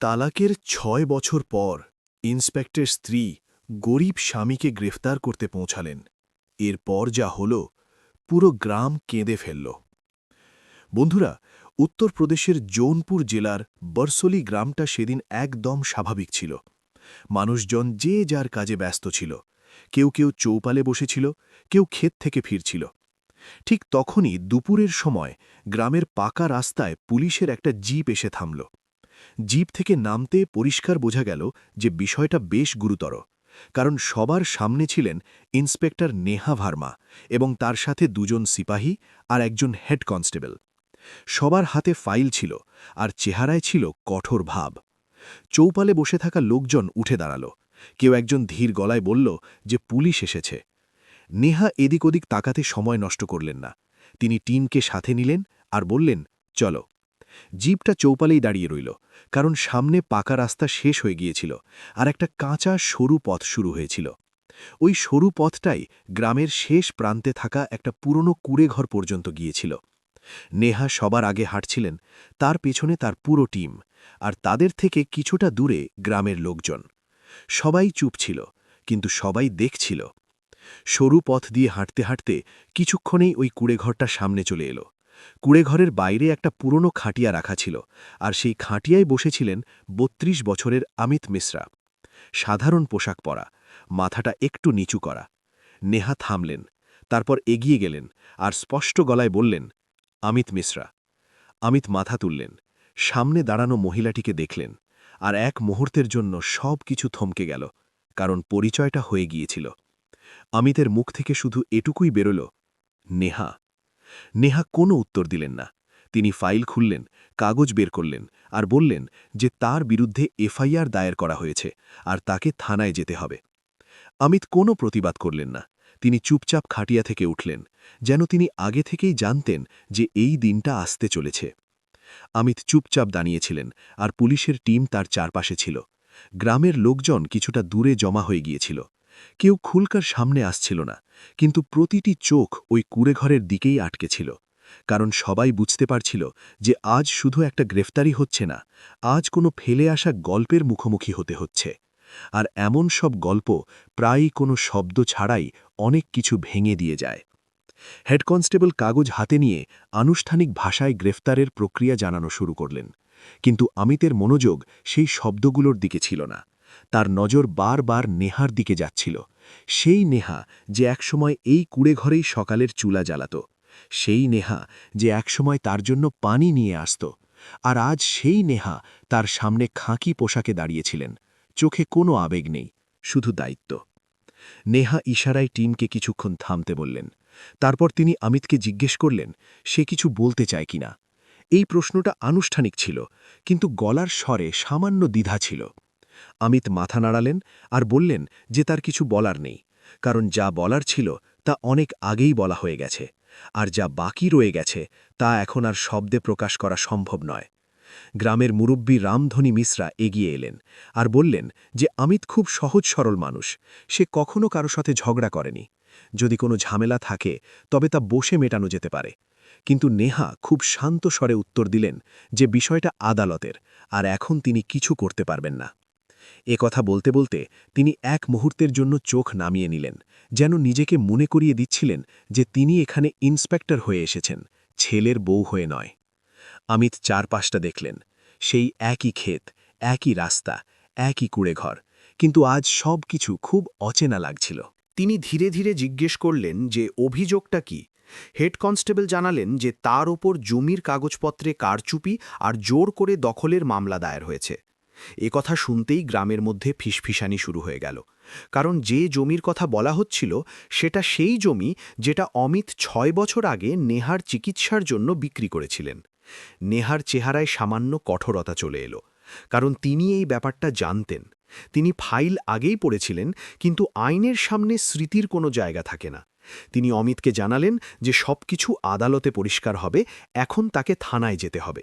তালাকের ছয় বছর পর ইন্সপেক্টর স্ত্রী গরিব স্বামীকে গ্রেফতার করতে পৌঁছালেন। এরপর যা হল, পুরো গ্রাম কেঁদে ফেলল। বন্ধুরা, উত্তরপ্রদেশের জৌনপুর জেলার বরসলি গ্রামটা সেদিন একদম স্বাভাবিক ছিল। মানুষজন যে যার কাজে ব্যস্ত ছিল। কেউ কেউ চৌপালে বসেছিল, কেউ ক্ষেত থেকে ফিরছিল। ঠিক তখনই দুপুরের সময় গ্রামের পাকা রাস্তায় পুলিশের একটা জিপ এসে থামল। জিপ থেকে নামতে পরিষ্কার বোঝা গেল যে বিষয়টা বেশ গুরুতর, কারণ সবার সামনে ছিলেন ইন্সপেক্টর নেহা ভার্মা এবং তার সাথে দুজন সিপাহী আর একজন হেড কনস্টেবল। সবার হাতে ফাইল ছিল আর চেহারায় ছিল কঠোর ভাব। চৌপালে বসে থাকা লোকজন উঠে দাঁড়াল। কেউ একজন ধীর গলায় বলল যে পুলিশ এসেছে। নেহা এদিক ওদিক তাকাতে সময় নষ্ট করলেন না। তিনি টিমকে সাথে নিলেন আর বললেন, চলো। জিপটা চৌপালেই দাঁড়িয়ে রইল, কারণ সামনে পাকা রাস্তা শেষ হয়ে গিয়েছিল আর একটা কাঁচা সরু পথ শুরু হয়েছিল। ওই সরু পথটাই গ্রামের শেষ প্রান্তে থাকা একটা পুরনো কুড়েঘর পর্যন্ত গিয়েছিল। নেহা সবার আগে হাঁটছিলেন, তার পেছনে তার পুরো টিম আর তাদের থেকে কিছুটা দূরে গ্রামের লোকজন। সবাই চুপ ছিল, কিন্তু সবাই দেখছিল। সরু পথ দিয়ে হাঁটতে হাঁটতে কিছুক্ষণেই ওই কুড়েঘরটা সামনে চলে এলো। কুড়েঘরের বাইরে একটা পুরনো খাটিয়া রাখা ছিল, আর সেই খাটিয়ায় বসেছিলেন ৩২ বছরের অমিত মিশ্রা। সাধারণ পোশাক পরা, মাথাটা একটু নিচু করা। নেহা থামলেন তারপর এগিয়ে গেলেন আর স্পষ্ট গলায় বললেন অমিত মিশ্রা। অমিত মাথা তুললেন, সামনে দাঁড়ানো মহিলাটিকে দেখলেন, আর এক মুহূর্তের জন্য সব কিছু থমকে গেল, কারণ পরিচয়টা হয়ে গিয়েছিল। অমিতের মুখ থেকে শুধু এটুকুই বেরোল, নেহা নেহা কোনো উত্তর দিলেন না। তিনি ফাইল খুললেন, কাগজ বের করলেন আর বললেন যে তার বিরুদ্ধে এফআইআর দায়ের করা হয়েছে আর তাকে থানায় যেতে হবে। অমিত কোনো প্রতিবাদ করলেন না। তিনি চুপচাপ খাটিয়া থেকে উঠলেন, যেন তিনি আগে থেকেই জানতেন যে এই দিনটা আসতে চলেছে। অমিত চুপচাপ দাঁড়িয়েছিলেন আর পুলিশের টিম তার চারপাশে ছিল। গ্রামের লোকজন কিছুটা দূরে জমা হয়ে গিয়েছিল। কেউ খুলকার সামনে আসছিল না, কিন্তু প্রতিটি চোখ ওই কুড়েঘরের দিকেই আটকে ছিল, কারণ সবাই বুঝতে পারছিল যে আজ শুধু একটা গ্রেফতারি হচ্ছে না, আজ কোনো ফেলে আসা গল্পের মুখোমুখি হতে হচ্ছে, আর এমন সব গল্প প্রায়ই কোনো শব্দ ছাড়াই অনেক কিছু ভেঙে দিয়ে যায়। হেড কনস্টেবল কাগজ হাতে নিয়ে আনুষ্ঠানিক ভাষায় গ্রেফতারের প্রক্রিয়া জানানো শুরু করলেন, কিন্তু আমিতের মনোযোগ সেই শব্দগুলোর দিকে ছিল না। তার নজর বারবার নেহার দিকে যাচ্ছিল। সেই নেহা যে একসময় এই কুড়েঘরেই সকালের চুলা জ্বালাত। সেই নেহা যে একসময় তার জন্য পানি নিয়ে আসত। আর আজ সেই নেহা তার সামনে খাঁকি পোশাকে দাঁড়িয়েছিলেন। চোখে কোনো আবেগ নেই, শুধু দায়িত্ব। নেহা ইশারায় টিমকে কিছুক্ষণ থামতে বললেন। তারপর তিনি অমিতকে জিজ্ঞেস করলেন, সে কিছু বলতে চায় কিনা এই প্রশ্নটা আনুষ্ঠানিক ছিল, কিন্তু গলার স্বরে সামান্য দ্বিধা ছিল। অমিত মাথা নাড়ালেন আর বললেন যে তার কিছু বলার নেই, কারণ যা বলার ছিল তা অনেক আগেই বলা হয়ে গেছে, আর যা বাকি রয়ে গেছে তা এখন আর শব্দে প্রকাশ করা সম্ভব নয়। গ্রামের মুরব্বী রামধনী মিশ্রা এগিয়ে এলেন আর বললেন যে অমিত খুব সহজ সরল মানুষ, সে কখনো কারও সাথে ঝগড়া করেনি। যদি কোনো ঝামেলা থাকে, তবে তা বসে মেটানো যেতে পারে। কিন্তু নেহা খুব শান্ত স্বরে উত্তর দিলেন যে বিষয়টা আদালতের, আর এখন তিনি কিছু করতে পারবেন না। এ কথা বলতে বলতে তিনি এক মুহূর্তের জন্য চোখ নামিয়ে নিলেন, যেন নিজেকে মনে করিয়ে দিচ্ছিলেন যে তিনি এখানে ইন্সপেক্টর হয়ে এসেছেন, ছেলের বউ হয়ে নয়। অমিত চারপাশটা দেখলেন, সেই একই ক্ষেত, একই রাস্তা, একই কুড়েঘর, কিন্তু আজ সব কিছু খুব অচেনা লাগছিল। তিনি ধীরে ধীরে জিজ্ঞেস করলেন যে অভিযোগটা কি? হেড কনস্টেবল জানালেন যে তার ওপর জমির কাগজপত্রে কারচুপি আর জোর করে দখলের মামলা দায়ের হয়েছে। এ কথা শুনতেই গ্রামের মধ্যে ফিসফিসানি শুরু হয়ে গেল। কারণ যে জমির কথা বলা হচ্ছিল, সেটা সেই জমি যেটা অমিত ছয় বছর আগে নেহার চিকিৎসার জন্য বিক্রি করেছিলেন। নেহার চেহারায় সামান্য কঠোরতা চলে এলো। কারণ তিনি এই ব্যাপারটা জানতেন। তিনি ফাইল আগেই পড়েছিলেন, কিন্তু আইনের সামনে স্মৃতির কোনো জায়গা থাকে না। তিনি অমিতকে জানালেন যে সবকিছু আদালতে পরিষ্কার হবে, এখন তাকে থানায় যেতে হবে।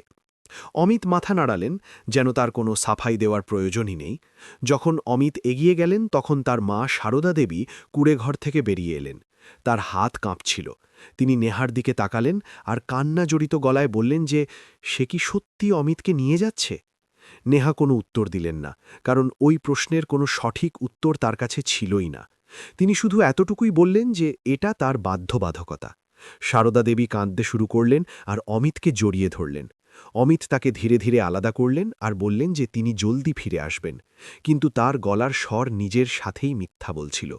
অমিত মাথা নাড়ালেন, যেন তার কোনো সাফাই দেওয়ার প্রয়োজনই নেই। যখন অমিত এগিয়ে গেলেন, তখন তার মা সারদা দেবী কুড়েঘর থেকে বেরিয়ে এলেন। তার হাত কাঁপছিল। তিনি নেহার দিকে তাকালেন আর কান্না জড়িত গলায় বললেন যে, সে কি সত্যি অমিতকে নিয়ে যাচ্ছে? নেহা কোনো উত্তর দিলেন না, কারণ ওই প্রশ্নের কোনো সঠিক উত্তর তার কাছে ছিলই না। তিনি শুধু এতটুকুই বললেন যে, এটা তার বাধ্যবাধকতা। সারদা দেবী কাঁদতে শুরু করলেন আর অমিতকে জড়িয়ে ধরলেন। অমিত তাকে ধীরে ধীরে আলাদা করলেন আর বললেন যে তিনি জলদি ফিরে আসবেন, কিন্তু তার গলার স্বর নিজের সাথেই মিথ্যা বলছিল।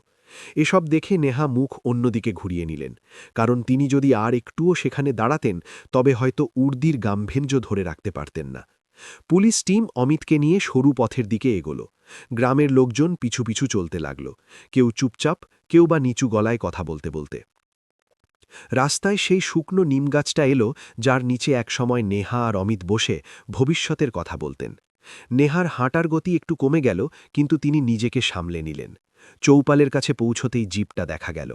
এসব দেখে নেহা মুখ অন্যদিকে ঘুরিয়ে নিলেন, কারণ তিনি যদি আর একটুও সেখানে দাঁড়াতেন, তবে হয়তো উর্দির গাম্ভীর্য ধরে রাখতে পারতেন না। পুলিশ টিম অমিতকে নিয়ে সরু পথের দিকে এগোল। গ্রামের লোকজন পিছু পিছু চলতে লাগল, কেউ চুপচাপ, কেউ বা নিচু গলায় কথা বলতে বলতে। রাস্তায় সেই শুকনো নিমগাছটা এলো, যার নিচে একসময় নেহা আর অমিত বসে ভবিষ্যতের কথা বলতেন। নেহার হাঁটার গতি একটু কমে গেল, কিন্তু তিনি নিজেকে সামলে নিলেন। চৌপালের কাছে পৌঁছতেই জিপটা দেখা গেল।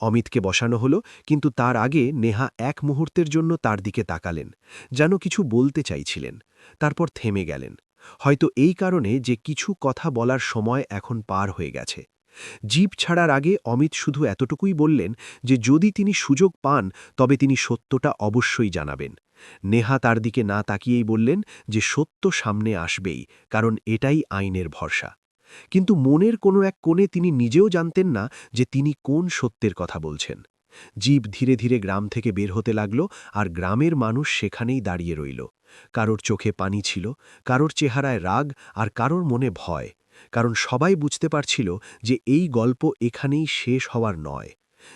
অমিতকে বসানো হলো, কিন্তু তার আগে নেহা এক মুহূর্তের জন্য তার দিকে তাকালেন, যেন কিছু বলতে চাইছিলেন, তারপর থেমে গেলেন। হয়তো এই কারণে যে কিছু কথা বলার সময় এখন পার হয়ে গেছে। জিপ ছাড়ার আগে অমিত শুধু এতটুকুই বললেন যে যদি তিনি সুযোগ পান, তবে তিনি সত্যটা অবশ্যই জানাবেন। নেহা তার দিকে না তাকিয়েই বললেন যে সত্য সামনে আসবেই, কারণ এটাই আইনের ভরসা। কিন্তু মনের কোনো এক কোণে তিনি নিজেও জানতেন না যে তিনি কোন সত্যের কথা বলছেন। জীব ধীরে ধীরে গ্রাম থেকে বের হতে লাগল আর গ্রামের মানুষ সেখানেই দাঁড়িয়ে রইল। কারোর চোখে পানি ছিল, কারোর চেহারায় রাগ আর কারোর মনে ভয়। কারণ সবাই বুঝতে পারছিল যে এই গল্প এখানেই শেষ হওয়ার নয়।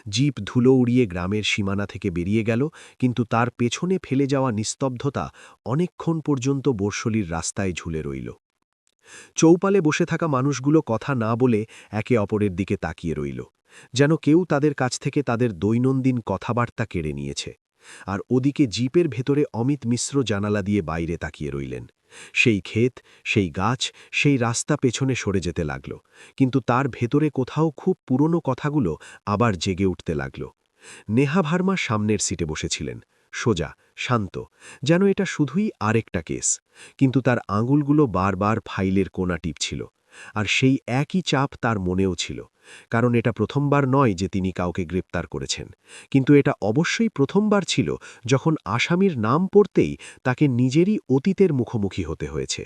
জিপ ধুলো উড়িয়ে গ্রামের সীমানা থেকে বেরিয়ে গেল, কিন্তু তার পেছনে ফেলে যাওয়া নিস্তব্ধতা অনেকক্ষণ পর্যন্ত বর্ষলির রাস্তায় ঝুলে রইল। চৌপালে বসে থাকা মানুষগুলো কথা না বলে একে অপরের দিকে তাকিয়ে রইল, যেন কেউ তাদের কাছ থেকে তাদের দৈনন্দিন কথাবার্তা কেড়ে নিয়েছে। আর ওদিকে জিপের ভেতরে অমিত মিশ্র জানালা দিয়ে বাইরে তাকিয়ে রইলেন। সেই ক্ষেত, সেই গাছ, সেই রাস্তা পেছনে সরে যেতে লাগল। কিন্তু তার ভেতরে কোথাও খুব পুরনো কথাগুলো আবার জেগে উঠতে লাগল। নেহা ভার্মা সামনের সিটে বসেছিলেন। সোজা, শান্ত, যেন এটা শুধুই আরেকটা কেস। কিন্তু তার আঙুলগুলো বারবার ফাইলের কোনা টিপছিল। আর সেই একই চাপ তার মনেও ছিল। কারণ এটা প্রথমবার নয় যে তিনি কাউকে গ্রেপ্তার করেছেন। কিন্তু এটা অবশ্যই প্রথমবার ছিল যখন আসামির নাম পড়তেই তাকে নিজেরই অতীতের মুখোমুখি হতে হয়েছে।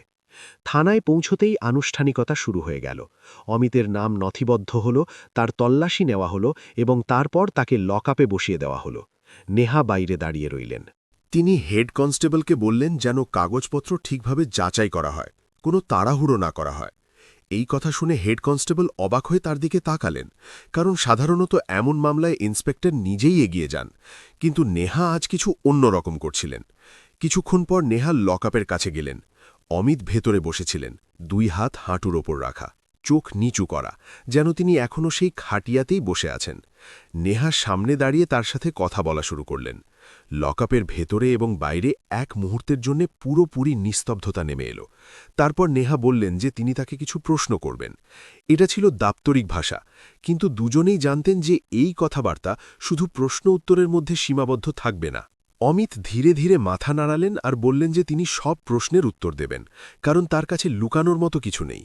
থানায় পৌঁছতেই আনুষ্ঠানিকতা শুরু হয়ে গেল। অমিতের নাম নথিবদ্ধ হল, তার তল্লাশি নেওয়া হলো এবং তারপর তাকে লকআপে বসিয়ে দেওয়া হলো। নেহা বাইরে দাঁড়িয়ে রইলেন। তিনি হেড কনস্টেবলকে বললেন যেন কাগজপত্র ঠিকভাবে যাচাই করা হয়, কোনো তাড়াহুড়ো না করা হয়। এই কথা শুনে হেড কনস্টেবল অবাক হয়ে তার দিকে তাকালেন, কারণ সাধারণত এমন মামলায় ইন্সপেক্টর নিজেই এগিয়ে যান, কিন্তু নেহা আজ কিছু অন্যরকম করছিলেন। কিছুক্ষণ পর নেহা লকআপের কাছে গেলেন। অমিত ভেতরে বসেছিলেন, দুই হাত হাঁটুর ওপর রাখা, চোখ নিচু করা, যেন তিনি এখনও সেই খাটিয়াতেই বসে আছেন। নেহা সামনে দাঁড়িয়ে তার সাথে কথা বলা শুরু করলেন। লকআপের ভেতরে এবং বাইরে এক মুহূর্তের জন্য পুরোপুরি নিস্তব্ধতা নেমে এলো। তারপর নেহা বললেন যে তিনি তাকে কিছু প্রশ্ন করবেন। এটা ছিল দাপ্তরিক ভাষা, কিন্তু দুজনেই জানতেন যে এই কথাবার্তা শুধু প্রশ্ন উত্তরের মধ্যে সীমাবদ্ধ থাকবে না। অমিত ধীরে ধীরে মাথা নাড়ালেন আর বললেন যে তিনি সব প্রশ্নের উত্তর দেবেন, কারণ তার কাছে লুকানোর মতো কিছু নেই।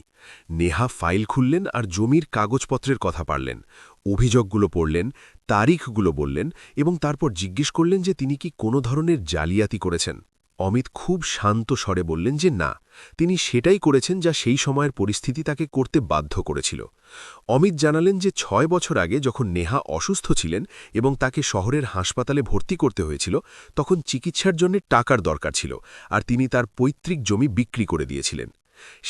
নেহা ফাইল খুললেন আর জমির কাগজপত্রের কথা পারলেন। অভিযোগগুলো পড়লেন তারিখগুলো বললেন এবং তারপর জিজ্ঞেস করলেন যে তিনি কি কোনো ধরনের জালিয়াতি করেছেন। অমিত খুব শান্ত স্বরে বললেন যে না, তিনি সেটাই করেছেন যা সেই সময়ের পরিস্থিতি তাকে করতে বাধ্য করেছিল। অমিত জানালেন যে ছয় বছর আগে যখন নেহা অসুস্থ ছিলেন এবং তাকে শহরের হাসপাতালে ভর্তি করতে হয়েছিল, তখন চিকিৎসার জন্য টাকার দরকার ছিল আর তিনি তার পৈতৃক জমি বিক্রি করে দিয়েছিলেন।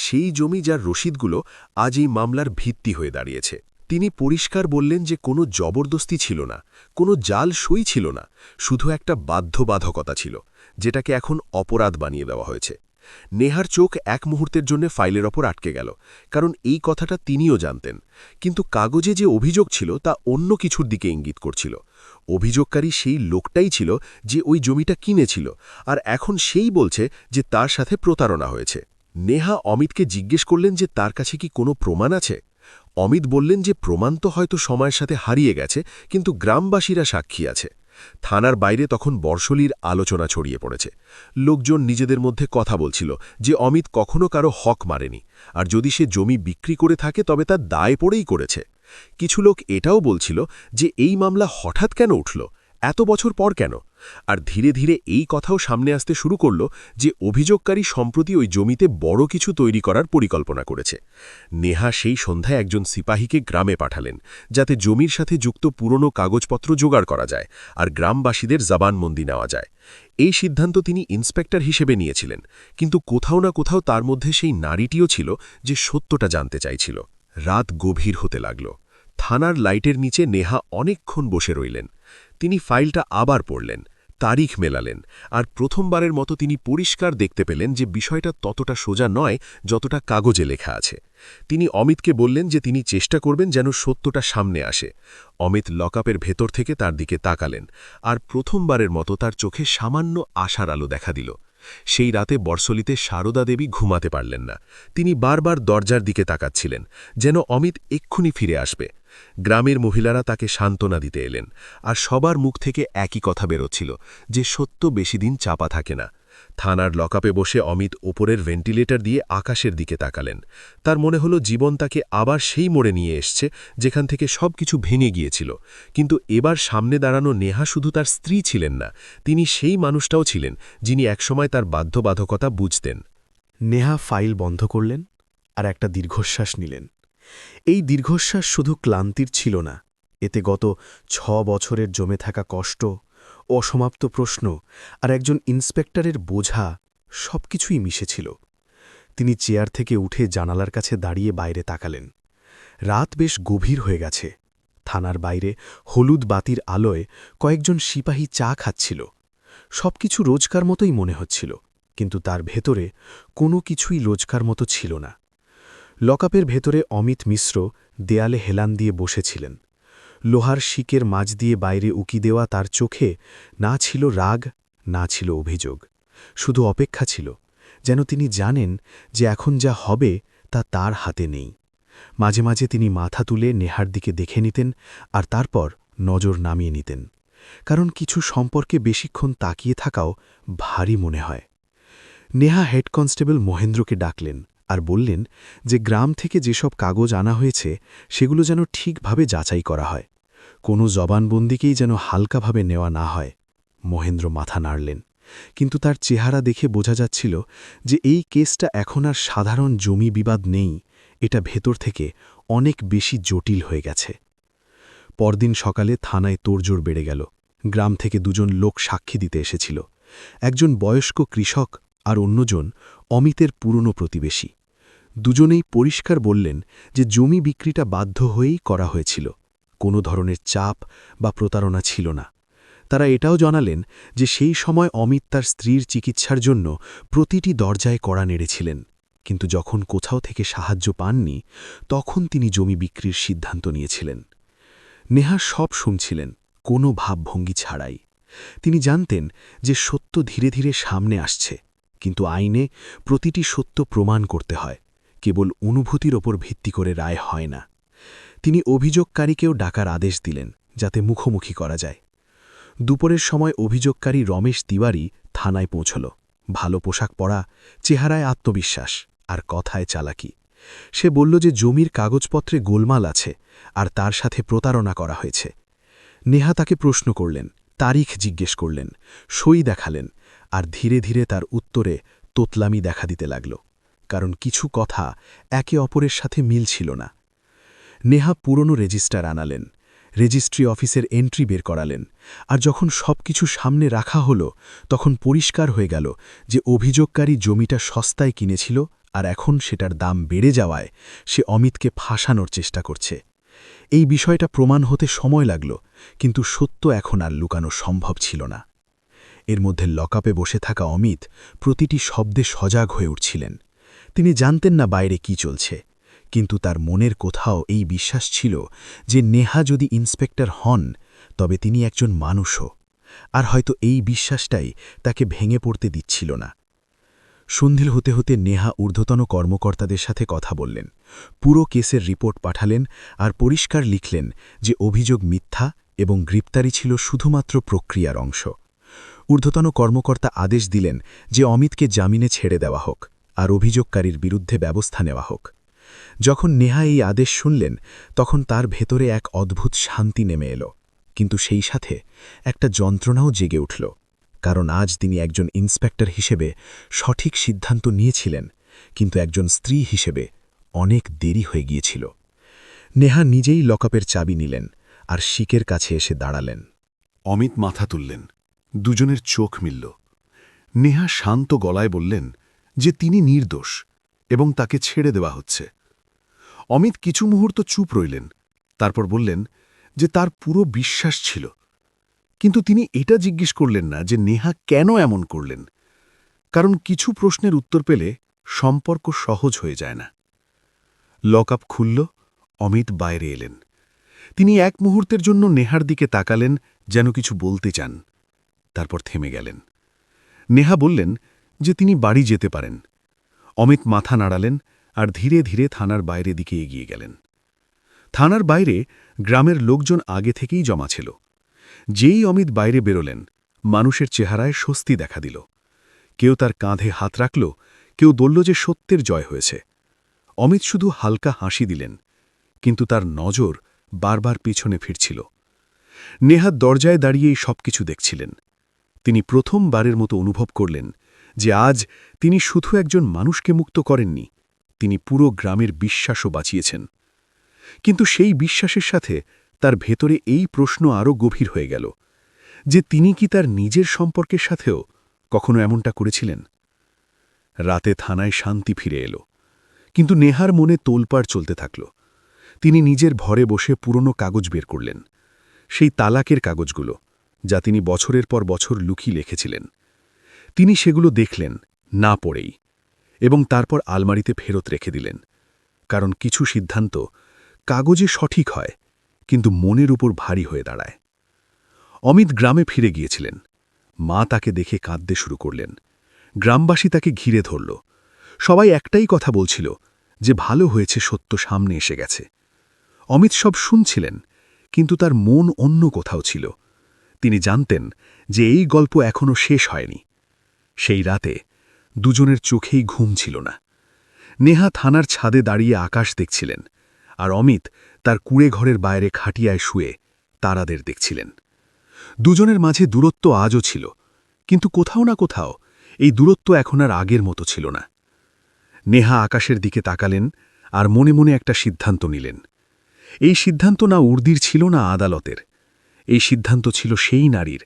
সেই জমি যার রসিদগুলো আজ এই মামলার ভিত্তি হয়ে দাঁড়িয়েছে। তিনি পরিষ্কার বললেন যে কোনো জবরদস্তি ছিল না, কোনো জাল সই ছিল না, শুধু একটা বাধ্যবাধকতা ছিল, যেটাকে এখন অপরাধ বানিয়ে দেওয়া হয়েছে। নেহার চোখ এক মুহূর্তের জন্য ফাইলের ওপর আটকে গেল, কারণ এই কথাটা তিনিও জানতেন, কিন্তু কাগজে যে অভিযোগ ছিল তা অন্য কিছুর দিকে ইঙ্গিত করছিল। অভিযোগকারী সেই লোকটাই ছিল যে ওই জমিটা কিনেছিল, আর এখন সেই বলছে যে তার সাথে প্রতারণা হয়েছে। নেহা অমিতকে জিজ্ঞেস করলেন যে তার কাছে কি কোনো প্রমাণ আছে? অমিত বললেন যে প্রমাণ তো হয়তো সময়ের সাথে হারিয়ে গেছে, কিন্তু গ্রামবাসীরা সাক্ষী আছে। থানার বাইরে তখন বর্ষলির আলোচনা ছড়িয়ে পড়েছে। লোকজন নিজেদের মধ্যে কথা বলছিল যে অমিত কখনো কারও হক মারেনি, আর যদি সে জমি বিক্রি করে থাকে তবে তার দায় পড়েই করেছে। কিছু লোক এটাও বলছিল যে এই মামলা হঠাৎ কেন উঠল? এত বছর পর কেন? আর ধীরে ধীরে এই কথাও সামনে আসতে শুরু করল যে অভিযোগকারী সম্প্রতি ওই জমিতে বড় কিছু তৈরি করার পরিকল্পনা করেছে। নেহা সেই সন্ধ্যায় একজন সিপাহীকে গ্রামে পাঠালেন, যাতে জমির সাথে যুক্ত পুরনো কাগজপত্র জোগাড় করা যায় আর গ্রামবাসীদের জবানবন্দি নেওয়া যায়। এই সিদ্ধান্ত তিনি ইন্সপেক্টর হিসেবে নিয়েছিলেন, কিন্তু কোথাও না কোথাও তার মধ্যে সেই নারীটিও ছিল যে সত্যটা জানতে চাইছিল। রাত গভীর হতে লাগল। থানার লাইটের নিচে নেহা অনেকক্ষণ বসে রইলেন। তিনি ফাইলটা আবার পড়লেন। তারিখ মেলালেন আর প্রথমবারের মতো তিনি পরিষ্কার দেখতে পেলেন যে বিষয়টা ততটা সোজা নয় যতটা কাগজে লেখা আছে। তিনি অমিতকে বললেন যে তিনি চেষ্টা করবেন যেন সত্যটা সামনে আসে। অমিত লকআপের ভেতর থেকে তার দিকে তাকালেন আর প্রথমবারের মতো তার চোখে সামান্য আশার আলো দেখা দিল। সেই রাতে বর্ষলিতে সারদা দেবী ঘুমাতে পারলেন না। তিনি বারবার দরজার দিকে তাকাচ্ছিলেন, যেন অমিত এক্ষুনি ফিরে আসবে। গ্রামের মহিলারা তাকে সান্ত্বনা দিতে এলেন, আর সবার মুখ থেকে একই কথা বেরোচ্ছিল যে সত্য বেশি দিন চাপা থাকে না। থানার লকআপে বসে অমিত ওপরের ভেন্টিলেটর দিয়ে আকাশের দিকে তাকালেন। তার মনে হলো জীবন তাকে আবার সেই মোড়ে নিয়ে এসছে, যেখান থেকে সব কিছু ভেঙে গিয়েছিল। কিন্তু এবার সামনে দাঁড়ানো নেহা শুধু তার স্ত্রী ছিলেন না, তিনি সেই মানুষটাও ছিলেন, যিনি একসময় তার বাধ্যবাধকতা বুঝতেন। নেহা ফাইল বন্ধ করলেন আর একটা দীর্ঘশ্বাস নিলেন। এই দীর্ঘশ্বাস শুধু ক্লান্তির ছিল না, এতে গত ছ বছরের জমে থাকা কষ্ট অসমাপ্ত প্রশ্ন আর একজন ইন্সপেক্টরের বোঝা সবকিছুই মিশেছিল। তিনি চেয়ার থেকে উঠে জানালার কাছে দাঁড়িয়ে বাইরে তাকালেন। রাত বেশ গভীর হয়ে গেছে। থানার বাইরে হলুদ বাতির আলোয় কয়েকজন সিপাহী চা খাচ্ছিল। সবকিছু রোজকার মতোই মনে হচ্ছিল, কিন্তু তার ভেতরে কোনো কিছুই রোজকার মতো ছিল না। লকআপের ভেতরে অমিত মিশ্র দেয়ালে হেলান দিয়ে বসেছিলেন। লোহার শিকের মাঝ দিয়ে বাইরে উকি দেওয়া তার চোখে না ছিল রাগ, না ছিল অভিযোগ। শুধু অপেক্ষা ছিল, যেন তিনি জানেন যে এখন যা হবে তা তার হাতে নেই। মাঝে মাঝে তিনি মাথা তুলে নেহার দিকে দেখে নিতেন আর তারপর নজর নামিয়ে নিতেন, কারণ কিছু সম্পর্কে বেশিক্ষণ তাকিয়ে থাকাও ভারী মনে হয়। নেহা হেড কনস্টেবল মহেন্দ্রকে ডাকলেন আর বললেন যে গ্রাম থেকে যেসব কাগজ আনা হয়েছে, সেগুলো যেন ঠিকভাবে যাচাই করা হয়। কোনো জবানবন্দিকেই যেন হালকাভাবে নেওয়া না হয়। মহেন্দ্র মাথা নাড়লেন। কিন্তু তার চেহারা দেখে বোঝা যাচ্ছিল যে এই কেসটা এখন আর সাধারণ জমি বিবাদ নেই, এটা ভেতর থেকে অনেক বেশি জটিল হয়ে গেছে। পরদিন সকালে থানায় তোড়জোড় বেড়ে গেল। গ্রাম থেকে দুজন লোক সাক্ষী দিতে এসেছিল। একজন বয়স্ক কৃষক আর অন্যজন অমিতের পুরনো প্রতিবেশী। দুজনেই পরিষ্কার বললেন যে জমি বিক্রিটা বাধ্য হয়েই করা হয়েছিল। কোনো ধরনের চাপ বা প্রতারণা ছিল না। তারা এটাও জানালেন যে সেই সময় অমিত তার স্ত্রীর চিকিৎসার জন্য প্রতিটি দরজায় কড়া নেড়েছিলেন। কিন্তু যখন কোথাও থেকে সাহায্য পাননি, তখন তিনি জমি বিক্রির সিদ্ধান্ত নিয়েছিলেন। নেহা সব শুনছিলেন, কোনো ভাবভঙ্গি ছাড়াই। তিনি জানতেন যে সত্য ধীরে ধীরে সামনে আসছে, কিন্তু আইনে প্রতিটি সত্য প্রমাণ করতে হয়। কেবল অনুভূতির ওপর ভিত্তি করে রায় হয় না। তিনি অভিযোগকারীকেও ডাকার আদেশ দিলেন, যাতে মুখোমুখি করা যায়। দুপুরের সময় অভিযোগকারী রমেশ তিওয়ারি থানায় পৌঁছল। ভালো পোশাক পরা, চেহারায় আত্মবিশ্বাস আর কথায় চালাকি। সে বলল যে জমির কাগজপত্রে গোলমাল আছে আর তার সাথে প্রতারণা করা হয়েছে। নেহা তাকে প্রশ্ন করলেন, তারিখ জিজ্ঞেস করলেন, সই দেখালেন আর ধীরে ধীরে তার উত্তরে তোতলামি দেখা দিতে লাগল। কারণ কিছু কথা একে অপরের সাথে মিল ছিল না। নেহা পুরনো রেজিস্টার আনালেন, রেজিস্ট্রি অফিসের এন্ট্রি বের করালেন, আর যখন সব কিছু সামনে রাখা হলো, তখন পরিষ্কার হয়ে গেল যে অভিযোগকারী জমিটা সস্তায় কিনেছিল আর এখন সেটার দাম বেড়ে যাওয়ায় সে অমিতকে ফাঁসানোর চেষ্টা করছে। এই বিষয়টা প্রমাণ হতে সময় লাগল, কিন্তু সত্য এখন আর লুকানো সম্ভব ছিল না। এর মধ্যে লকআপে বসে থাকা অমিত প্রতিটি শব্দে সজাগ হয়ে উঠছিলেন। তিনি জানতেন না বাইরে কি চলছে, কিন্তু তার মনের কোথাও এই বিশ্বাস ছিল যে নেহা যদি ইন্সপেক্টর হন, তবে তিনি একজন মানুষও, আর হয়তো এই বিশ্বাসটাই তাকে ভেঙে পড়তে দিচ্ছিল না। সন্ধিল হতে হতে নেহা ঊর্ধ্বতন কর্মকর্তাদের সাথে কথা বললেন, পুরো কেসের রিপোর্ট পাঠালেন আর পরিষ্কার লিখলেন যে অভিযোগ মিথ্যা এবং গ্রেপ্তারি ছিল শুধুমাত্র প্রক্রিয়ার অংশ। ঊর্ধ্বতন কর্মকর্তা আদেশ দিলেন যে অমিতকে জামিনে ছেড়ে দেওয়া হোক। আর অভিযোগকারীর বিরুদ্ধে ব্যবস্থা নেওয়া হোক। যখন নেহা এই আদেশ শুনলেন, তখন তার ভেতরে এক অদ্ভুত শান্তি নেমে এলো। কিন্তু সেই সাথে একটা যন্ত্রণাও জেগে উঠল, কারণ আজ তিনি একজন ইন্সপেক্টর হিসেবে সঠিক সিদ্ধান্ত নিয়েছিলেন, কিন্তু একজন স্ত্রী হিসেবে অনেক দেরি হয়ে গিয়েছিল। নেহা নিজেই লকআপের চাবি নিলেন আর শিকের কাছে এসে দাঁড়ালেন। অমিত মাথা তুললেন, দুজনের চোখ মিলল। নেহা শান্ত গলায় বললেন যে তিনি নির্দোষ এবং তাকে ছেড়ে দেওয়া হচ্ছে। অমিত কিছু মুহূর্ত চুপ রইলেন, তারপর বললেন যে তার পুরো বিশ্বাস ছিল। কিন্তু তিনি এটা জিজ্ঞেস করলেন না যে নেহা কেন এমন করলেন, কারণ কিছু প্রশ্নের উত্তর পেলে সম্পর্ক সহজ হয়ে যায় না। লক আপ খুলল, অমিত বাইরে এলেন। তিনি এক মুহূর্তের জন্য নেহার দিকে তাকালেন, যেন কিছু বলতে চান, তারপর থেমে গেলেন। নেহা বললেন যে তিনি বাড়ি যেতে পারেন। অমিত মাথা নাড়ালেন আর ধীরে ধীরে থানার বাইরে দিকে এগিয়ে গেলেন। থানার বাইরে গ্রামের লোকজন আগে থেকেই জমা ছিল। যেই অমিত বাইরে বেরোলেন, মানুষের চেহারায় স্বস্তি দেখা দিল। কেউ তার কাঁধে হাত রাখল, কেউ বলল যে সত্যের জয় হয়েছে। অমিত শুধু হালকা হাসি দিলেন, কিন্তু তার নজর বারবার পিছনে ফিরছিল। নেহা দরজায় দাঁড়িয়েই সবকিছু দেখছিলেন। তিনি প্রথমবারের মতো অনুভব করলেন যে আজ তিনি শুধু একজন মানুষকে মুক্ত করেননি, তিনি পুরো গ্রামের বিশ্বাসও বাঁচিয়েছেন। কিন্তু সেই বিশ্বাসের সাথে তার ভেতরে এই প্রশ্ন আরও গভীর হয়ে গেল, যে তিনি কি তার নিজের সম্পর্কের সাথেও কখনো এমনটা করেছিলেন? রাতে থানায় শান্তি ফিরে এলো, কিন্তু নেহার মনে তোলপাড় চলতে থাকল। তিনি নিজের ভরে বসে পুরনো কাগজ বের করলেন, সেই তালাকের কাগজগুলো, যা তিনি বছরের পর বছর লুকিয়ে লিখেছিলেন তিনি সেগুলো দেখলেন, না পড়েই, এবং তারপর আলমারিতে ফেরত রেখে দিলেন, কারণ কিছু সিদ্ধান্ত কাগজে সঠিক হয়, কিন্তু মনের উপর ভারী হয়ে দাঁড়ায়। অমিত গ্রামে ফিরে গিয়েছিলেন। মা তাকে দেখে কাঁদতে শুরু করলেন। গ্রামবাসী তাকে ঘিরে ধরল। সবাই একটাই কথা বলছিল, যে ভালো হয়েছে সত্য সামনে এসে গেছে। অমিত সব শুনছিলেন, কিন্তু তার মন অন্য কোথাও ছিল। তিনি জানতেন যে এই গল্প এখনও শেষ হয়নি। সেই রাতে দুজনের চোখেই ঘুম ছিল না। নেহা থানার ছাদে দাঁড়িয়ে আকাশ দেখছিলেন আর অমিত তার কুড়ে ঘরের বাইরে খাটিয়ায় শুয়ে তারাদের দেখছিলেন। দুজনের মাঝে দূরত্ব আজও ছিল, কিন্তু কোথাও না কোথাও এই দূরত্ব এখন আর আগের মতো ছিল না। নেহা আকাশের দিকে তাকালেন আর মনে মনে একটা সিদ্ধান্ত নিলেন। এই সিদ্ধান্ত না উর্দির ছিল না আদালতের, এই সিদ্ধান্ত ছিল সেই নারীর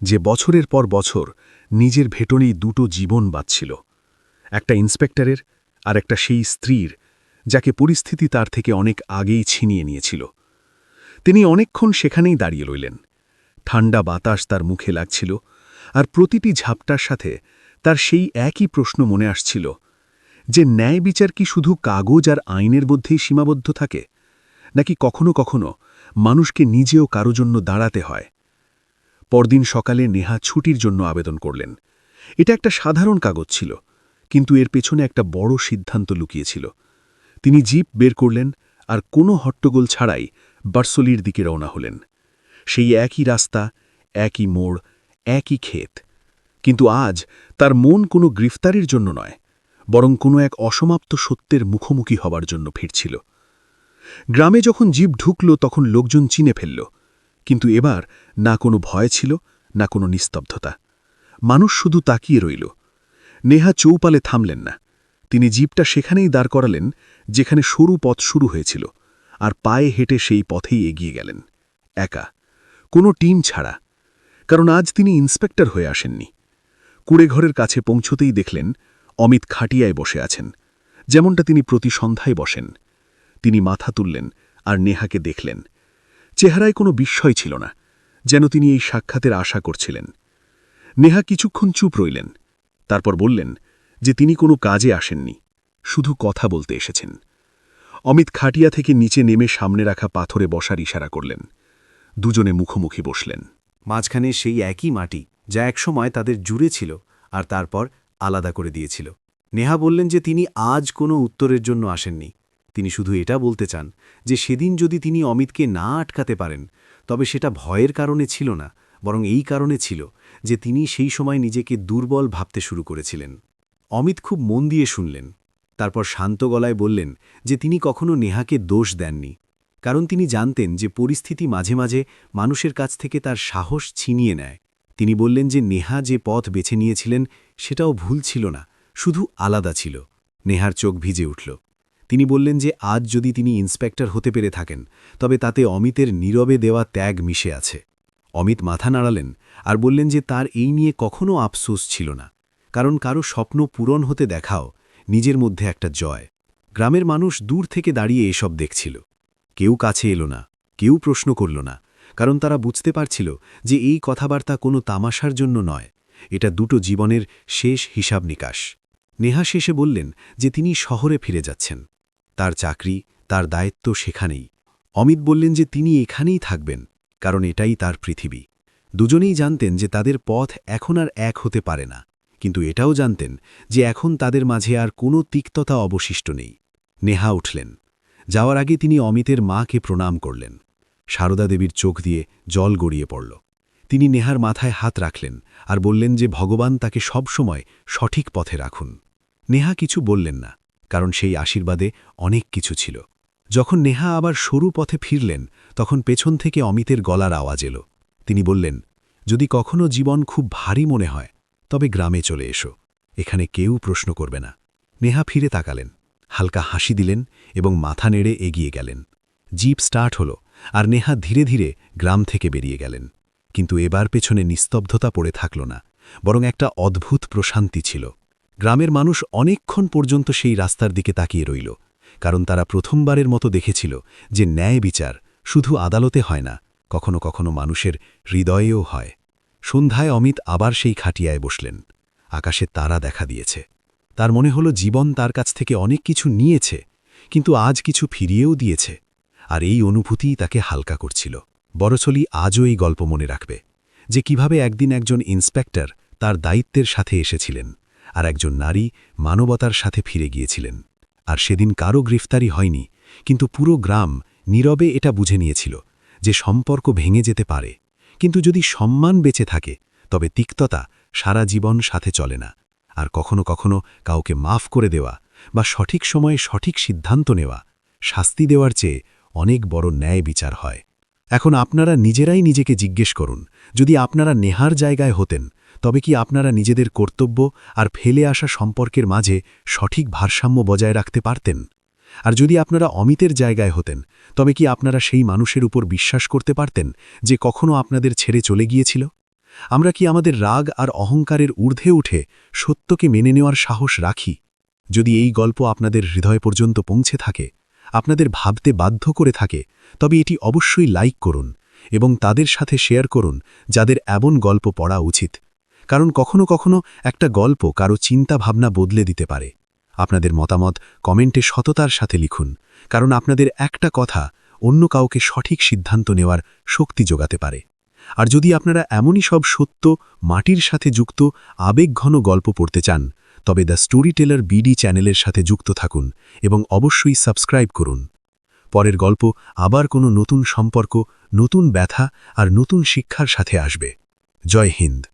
যে বছরের পর বছর নিজের ভেটনেই দুটো জীবন বাঁচছিল একটা ইন্সপেক্টরের আর একটা সেই স্ত্রীর, যাকে পরিস্থিতি তার থেকে অনেক আগেই ছিনিয়ে নিয়েছিল। তিনি অনেকক্ষণ সেখানেই দাঁড়িয়ে রইলেন। ঠান্ডা বাতাস তার মুখে লাগছিল আর প্রতিটি ঝাপটার সাথে তার সেই একই প্রশ্ন মনে আসছিল, যে ন্যায় বিচার কি শুধু কাগজ আর আইনের মধ্যেই সীমাবদ্ধ থাকে, নাকি কখনো কখনো মানুষকে নিজেও কারও জন্য দাঁড়াতে হয়? পরদিন সকালে নেহা ছুটির জন্য আবেদন করলেন। এটা একটা সাধারণ কাগজ ছিল, কিন্তু এর পেছনে একটা বড় সিদ্ধান্ত লুকিয়েছিল। তিনি জিপ বের করলেন আর কোনো হট্টগোল ছাড়াই বার্সলির দিকে রওনা হলেন। সেই একই রাস্তা, একই মোড়, একই ক্ষেত। কিন্তু আজ তার মন কোনো গ্রেফতারির জন্য নয়, বরং কোনো এক অসমাপ্ত সত্যের মুখোমুখি হবার জন্য ফিরছিল। গ্রামে যখন জীব ঢুকল তখন লোকজন চিনে ফেলল কিন্তু এবার না কোনো ভয় ছিল, না কোনো নিস্তব্ধতা। মানুষ শুধু তাকিয়ে রইল। নেহা চৌপালে থামলেন না। তিনি জিপটা সেখানেই দাঁড় করালেন, যেখানে সরু পথ শুরু হয়েছিল, আর পায়ে হেঁটে সেই পথেই এগিয়ে গেলেন। একা। কোনো টিম ছাড়া। কারণ আজ তিনি ইন্সপেক্টর হয়ে আসেননি। কুড়েঘরের কাছে পৌঁছতেই দেখলেন, অমিত খাটিয়ায় বসে আছেন। যেমনটা তিনি প্রতি সন্ধ্যায় বসেন। তিনি মাথা তুললেন আর নেহাকে দেখলেন। চেহারায় কোনো বিস্ময় ছিল না, যেন তিনি এই সাক্ষাতের আশা করছিলেন। নেহা কিছুক্ষণ চুপ রইলেন, তারপর বললেন যে তিনি কোনো কাজে আসেননি, শুধু কথা বলতে এসেছেন। অমিত খাটিয়া থেকে নিচে নেমে সামনে রাখা পাথরে বসার ইশারা করলেন। দুজনে মুখোমুখি বসলেন। মাঝখানে সেই একই মাটি যা একসময় তাদের জুড়ে ছিল আর তারপর আলাদা করে দিয়েছিল। নেহা বললেন যে তিনি আজ কোনো উত্তরের জন্য আসেননি তিনি শুধু এটা বলতে চান যে সেদিন যদি তিনি অমিতকে না আটকাতে পারেন, তবে সেটা ভয়ের কারণে ছিল না, বরং এই কারণে ছিল যে তিনি সেই সময় নিজেকে দুর্বল ভাবতে শুরু করেছিলেন। অমিত খুব মন দিয়ে শুনলেন, তারপর শান্ত গলায় বললেন যে তিনি কখনো নেহাকে দোষ দেননি, কারণ তিনি জানতেন যে পরিস্থিতি মাঝে মাঝে মানুষের কাছ থেকে তার সাহস ছিনিয়ে নেয়। তিনি বললেন যে নেহা যে পথ বেছে নিয়েছিলেন সেটাও ভুল ছিল না, শুধু আলাদা ছিল। নেহার চোখ ভিজে উঠল। তিনি বললেন যে, আজ যদি তিনি ইন্সপেক্টর হতে পেরে থাকেন, তবে তাতে অমিতের নীরবে দেওয়া ত্যাগ মিশে আছে। অমিত মাথা নাড়ালেন আর বললেন যে, তার এই নিয়ে কখনও আফসোস ছিল না। কারণ কারও স্বপ্ন পূরণ হতে দেখাও নিজের মধ্যে একটা জয়। গ্রামের মানুষ দূর থেকে দাঁড়িয়ে এসব দেখছিল। কেউ কাছে এলো না, কেউ প্রশ্ন করল না, কারণ তারা বুঝতে পারছিল যে, এই কথাবার্তা কোনো তামাশার জন্য নয়। এটা দুটো জীবনের শেষ হিসাব নিকাশ। নেহা শেষে বললেন যে, তিনি শহরে ফিরে যাচ্ছেন। তার চাকরি, তার দায়িত্ব সেখানেই। অমিত বললেন যে তিনি এখানেই থাকবেন, কারণ এটাই তার পৃথিবী। দুজনেই জানতেন যে তাদের পথ এখন আর এক হতে পারে না, কিন্তু এটাও জানতেন যে এখন তাদের মাঝে আর কোনো তিক্ততা অবশিষ্ট নেই। নেহা উঠলেন। যাওয়ার আগে তিনি অমিতের মাকে প্রণাম করলেন। সারদা দেবীর চোখ দিয়ে জল গড়িয়ে পড়ল। তিনি নেহার মাথায় হাত রাখলেন আর বললেন যে ভগবান তাকে সবসময় সঠিক পথে রাখুন। নেহা কিছু বললেন না। কারণ সেই আশীর্বাদে অনেক কিছু ছিল। যখন নেহা আবার সরু পথে ফিরলেন, তখন পেছন থেকে অমিতের গলার আওয়াজ এলো। তিনি বললেন, যদি কখনো জীবন খুব ভারী মনে হয়, তবে গ্রামে চলে এসো। এখানে কেউ প্রশ্ন করবে না। নেহা ফিরে তাকালেন, হালকা হাসি দিলেন এবং মাথা নেড়ে এগিয়ে গেলেন। জিপ স্টার্ট হল আর নেহা ধীরে ধীরে গ্রাম থেকে বেরিয়ে গেলেন। কিন্তু এবার পেছনে নিস্তব্ধতা পড়ে থাকল না, বরং একটা অদ্ভুত প্রশান্তি ছিল। গ্রামের মানুষ অনেকক্ষণ পর্যন্ত সেই রাস্তার দিকে তাকিয়ে রইল, কারণ তারা প্রথমবারের মতো দেখেছিল যে ন্যায় বিচার শুধু আদালতে হয় না, কখনো কখনো মানুষের হৃদয়েও হয়। সন্ধ্যায় অমিত আবার সেই খাটিয়ায় বসলেন। আকাশে তারা দেখা দিয়েছে। তার মনে হলো জীবন তার কাছ থেকে অনেক কিছু নিয়েছে, কিন্তু আজ কিছু ফিরিয়েও দিয়েছে, আর এই অনুভূতিই তাকে হালকা করছিল। বড়ছলি আজও এই গল্প মনে রাখবে, যে কীভাবে একদিন একজন ইন্সপেক্টর তার দায়িত্বের সাথে এসেছিলেন। আর একজন নারী মানবতার সাথে ফিরে গিয়েছিলেন। আর সেদিন কারও গ্রেফতারি হয়নি, কিন্তু পুরো গ্রাম নীরবে এটা বুঝে নিয়েছিল যে সম্পর্ক ভেঙে যেতে পারে। কিন্তু যদি সম্মান বেঁচে থাকে, তবে তিক্ততা সারা জীবন সাথে চলে না। আর কখনো কখনো কাউকে মাফ করে দেওয়া বা সঠিক সময়ে সঠিক সিদ্ধান্ত নেওয়া শাস্তি দেওয়ার চেয়ে অনেক বড় ন্যায় বিচার হয়। এখন আপনারা নিজেরাই নিজেকে জিজ্ঞেস করুন, যদি আপনারা নেহার জায়গায় হতেন তবে কি আপনারা নিজেদের কর্তব্য আর ফেলে আসা সম্পর্কের মাঝে সঠিক ভারসাম্য বজায় রাখতে পারতেন? আর যদি আপনারা অমিতের জায়গায় হতেন, তবে কি আপনারা সেই মানুষের উপর বিশ্বাস করতে পারতেন যে কখনো আপনাদের ছেড়ে চলে গিয়েছিল? আমরা কি আমাদের রাগ আর অহংকারের ঊর্ধ্বে উঠে সত্যকে মেনে নেওয়ার সাহস রাখি? যদি এই গল্প আপনাদের হৃদয় পর্যন্ত পৌঁছে থাকে, আপনাদের ভাবতে বাধ্য করে থাকে, তবে এটি অবশ্যই লাইক করুন এবং তাদের সাথে শেয়ার করুন যাদের এমন গল্প পড়া উচিত। কারণ কখনো কখনো একটা গল্প কারও চিন্তা ভাবনা বদলে দিতে পারে। আপনাদের মতামত কমেন্টে সততার সাথে লিখুন, কারণ আপনাদের একটা কথা অন্য কাউকে সঠিক সিদ্ধান্ত নেওয়ার শক্তি যোগাতে পারে। আর যদি আপনারা এমনই সব সত্য মাটির সাথে যুক্ত আবেগঘন গল্প পড়তে চান, তবে দ্য স্টোরি টেলার বিডি চ্যানেলের সাথে যুক্ত থাকুন এবং অবশ্যই সাবস্ক্রাইব করুন। পরের গল্প আবার কোনো নতুন সম্পর্ক, নতুন ব্যথা আর নতুন শিক্ষার সাথে আসবে। জয় হিন্দ।